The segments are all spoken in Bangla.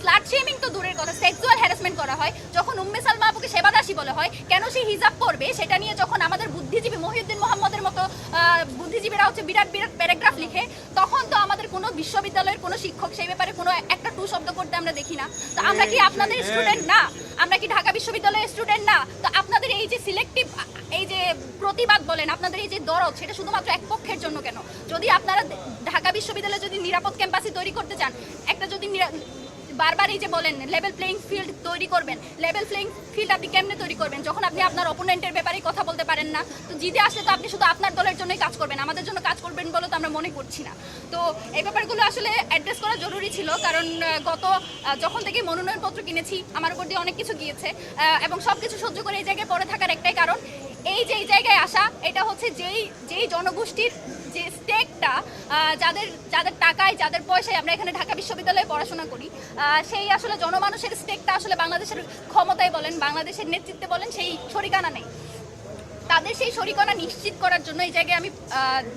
স্লাট শেমিং তো দূরের কথা সেক্সুয়াল হ্যারাসমেন্ট করা হয় যখন উম্মে সালমা আপুকে সেবাদাসী বলে হয় কেন সে হিজাব পরবে? সেটা নিয়ে যখন আমাদের বুদ্ধিজীবী মহিউদ্দিন মোহাম্মদের মতো বুদ্ধিজীবীরা হচ্ছে বিরাট বিরাট প্যারাগ্রাফ লিখে তখন তো আমাদের কোনো বিশ্ববিদ্যালয়ের কোনো শিক্ষক সেই ব্যাপারে কোনো একটা টু শব্দ করতে আমরা দেখি না। তো আমরা কি আপনাদের স্টুডেন্ট না? আমরা কি ঢাকা বিশ্ববিদ্যালয়ের স্টুডেন্ট না? তো আপনাদের এই যে সিলেক্টিভ এই যে প্রতিবাদ বলেন আপনাদের এই যে দরদ সেটা শুধুমাত্র এক পক্ষের জন্য কেন? যদি আপনারা ঢাকা বিশ্ববিদ্যালয়ে যদি নিরাপদ ক্যাম্পাসে তৈরি করতে চান একটা যদি বারবার এই যে বলেন লেভেল প্লেইং ফিল্ড তৈরি করবেন। লেভেল প্লেইং ফিল্ড আপনি কেমনে তৈরি করবেন? যখন আপনি আপনার অপোনেন্টের ব্যাপারে কথা বলতে পারেন না, তো জিতে আসলে তো আপনি শুধু আপনার দলের জন্যই কাজ করবেন, আমাদের জন্য কাজ করবেন বলে তো আমরা মনে করছি না। তো এই ব্যাপারগুলো আসলে অ্যাড্রেস করা জরুরি ছিল, কারণ গত যখন থেকে মনোনয়নপত্র কিনেছি, আমার উপর দিয়ে অনেক কিছু গিয়েছে এবং সব কিছু সহ্য করে এই জায়গায় পড়ে থাকার এই যে, এই জায়গায় আসা, এটা হচ্ছে যেই যেই জনগোষ্ঠীর যে স্টেকটা যাদের যাদের টাকায়, যাদের পয়সায় আমরা এখানে ঢাকা বিশ্ববিদ্যালয়ে পড়াশোনা করি সেই আসলে জনমানুষের স্টেকটা আসলে বাংলাদেশের ক্ষমতায় বলেন, বাংলাদেশের নেতৃত্বে বলেন, সেই শরিকানা নেই। তাদের সেই শরিকনা নিশ্চিত করার জন্য এই জায়গায় আমি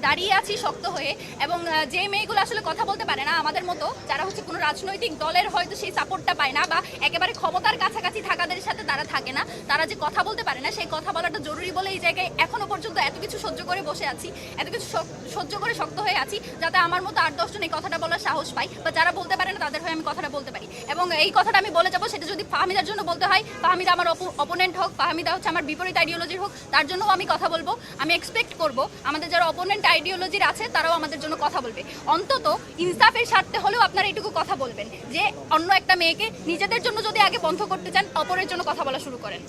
দাঁড়িয়ে আছি শক্ত হয়ে। এবং যে মেয়েগুলো আসলে কথা বলতে পারে না আমাদের মতো, যারা হচ্ছে কোনো রাজনৈতিক দলের হয়তো সেই সাপোর্টটা পায় না বা একেবারে ক্ষমতার কাছাকাছি থাকাদের সাথে তারা থাকে না, তারা যে কথা বলতে পারে না সেই কথা বলাটা জরুরি বলে এই জায়গায় এখনও পর্যন্ত এত কিছু সহ্য করে বসে আছি, এত কিছু সহ্য করে শক্ত হয়ে আছি, যাতে আমার মতো আট দশজন এই কথাটা বলার সাহস পাই বা যারা বলতে পারে না তাদের হয়ে আমি কথাটা বলতে পারি। এবং এই কথাটা আমি বলে যাব, সেটা যদি ফাহমিদার জন্য বলতে হয়, ফাহমিদা আমার অপোনেন্ট হোক, ফাহমিদা হচ্ছে আমার বিপরীত আইডিওলজির হোক, তার জন্যও আমি কথা বলব, আমি এক্সপেক্ট করব, আমাদের যারা অপোনেন্ট আইডিওলজির আছে, তারাও আমাদের জন্য কথা বলবে। অন্তত ইনসাফের স্বার্থে হলেও আপনারা এটুকু কথা বলবেন, যে অন্য একটা মেয়েকে নিজেদের জন্য যদি আগে বন্ধ করতে চান, অপরের জন্য কথা বলা শুরু করেন।